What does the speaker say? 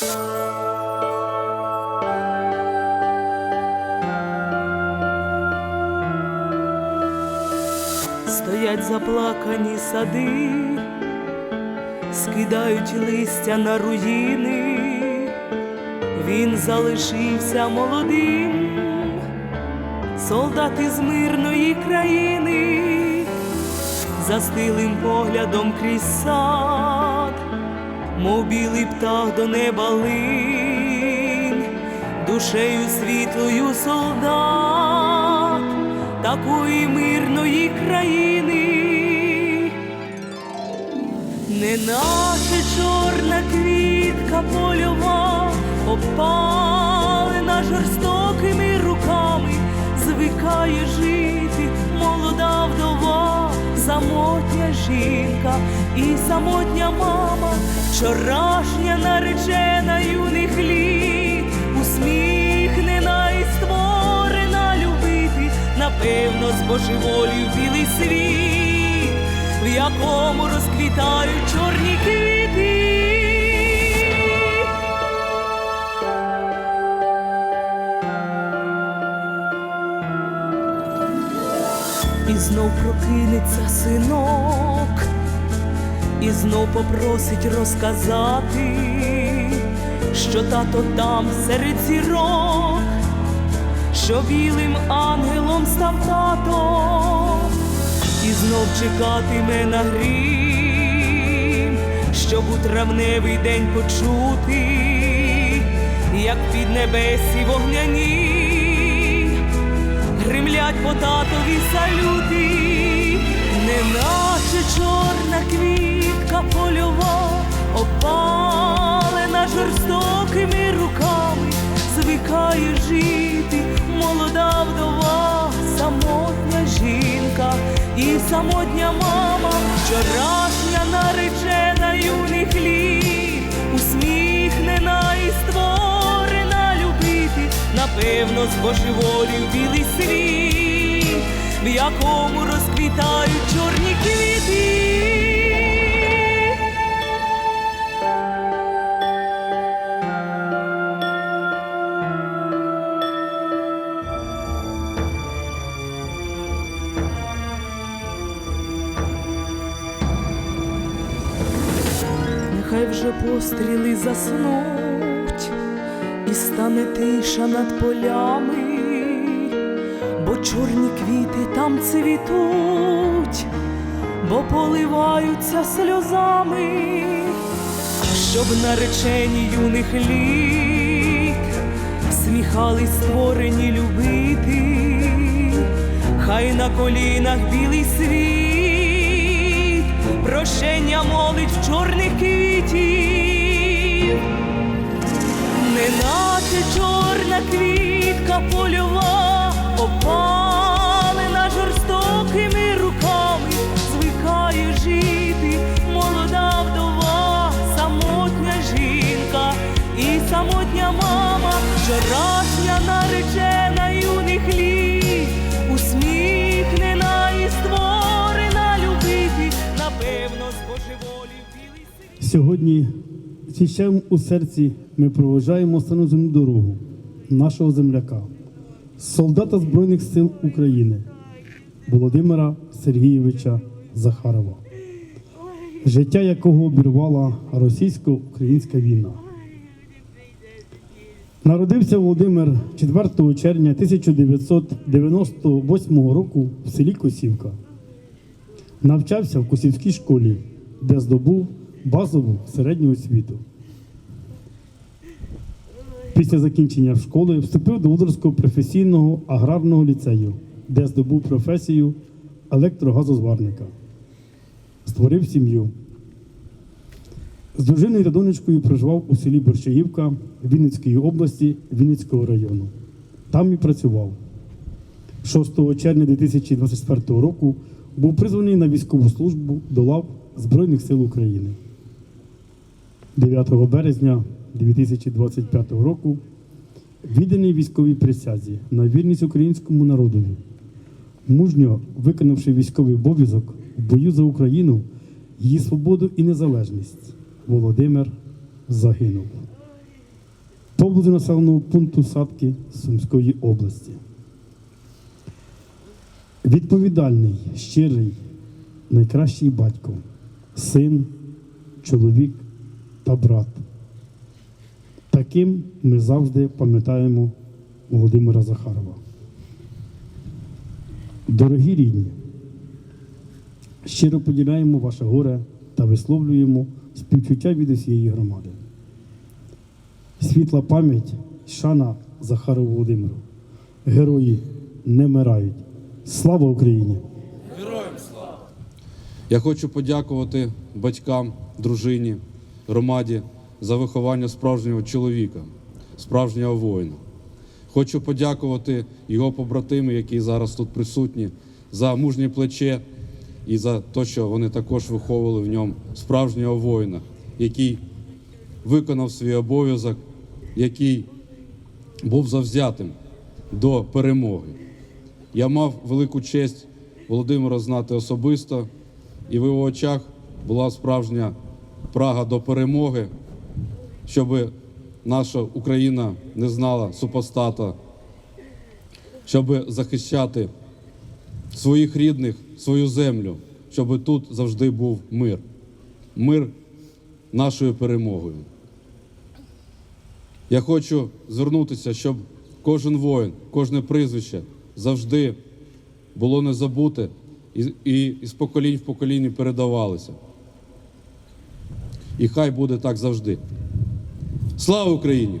Стоять заплакані сади, скидають листя на руїни, він залишився молодим, солдат із мирної країни, застилим поглядом крізь сад, мов білий птах до неба линь, душею світлою солдат такої мирної країни, неначе чорна квітка польова, опалена жорстокими руками, звикає жити молода вдова, самотня жінка і самотня мама, вчорашня наречена юних літ, усміхнена і створена любити, напевно, збожеволів білий світ, в якому розквітають чорні квіти. І знов прокинеться синок, і знов попросить розказати, що тато там серед зірок, що білим ангелом став тато, і знов чекатиме на грім, щоб у травневий день почути, як під небесі вогняні гримлять по татові салюти, неначе чорна квітка польова, опалена жорстокими руками, звикає жити молода вдова, самотня жінка і самотня мама, вчорашня наречена юних літ, усміхнена і створена любити, напевно, збожеволів білий світ, в якому розквітають чорні квіти. Нехай вже постріли заснуть, і стане тиша над полями, бо чорні квіти там цвітуть, бо поливаються сльозами, щоб наречені юних літ сміхались створені любити, хай на колінах білий світ, прощення молить в чорних квітів. Неначе чорна квітка польова, опалена Сьогодні зі у серці ми проважаємо останню дорогу нашого земляка, солдата Збройних сил України Володимира Сергійовича Захарова, життя якого обірвала російсько-українська війна. Народився Володимир 4 червня 1998 року в селі Косівка. Навчався в Косівській школі, де здобув базову середню освіту. Після закінчення школи вступив до Володарського професійного аграрного ліцею, де здобув професію електрогазозварника. Створив сім'ю. З дружиною та донечкою проживав у селі Борщагівка Вінницької області Вінницького району. Там і працював. 6 червня 2024 року був призваний на військову службу до лав Збройних сил України. 9 березня 2025 року відданий військовій присязі на вірність українському народові, мужньо виконавши військовий обов'язок в бою за Україну, її свободу і незалежність, Володимир загинув. поблизу населеного пункту Садки Сумської області. Відповідальний, щирий, найкращий батько, син, чоловік та брат. Таким ми завжди пам'ятаємо Володимира Захарова. Дорогі рідні, щиро поділяємо ваше горе та висловлюємо співчуття від усієї громади. Світла пам'ять, шана Захарову Володимиру. Герої не вмирають. Слава Україні! Героям слава! Я хочу подякувати батькам, дружині, громаді за виховання справжнього чоловіка, справжнього воїна. Хочу подякувати його побратимам, які зараз тут присутні, за мужнє плече і за те, що вони також виховували в ньому справжнього воїна, який виконав свій обов'язок, який був завзятим до перемоги. Я мав велику честь Володимира знати особисто, і в його очах була справжня прага до перемоги, щоб наша Україна не знала супостата, щоб захищати своїх рідних, свою землю, щоб тут завжди був мир. Мир нашою перемогою. Я хочу звернутися, щоб кожен воїн, кожне прізвище завжди було не забуте і, і, з поколінь в покоління передавалося. І хай буде так завжди. Слава Україні!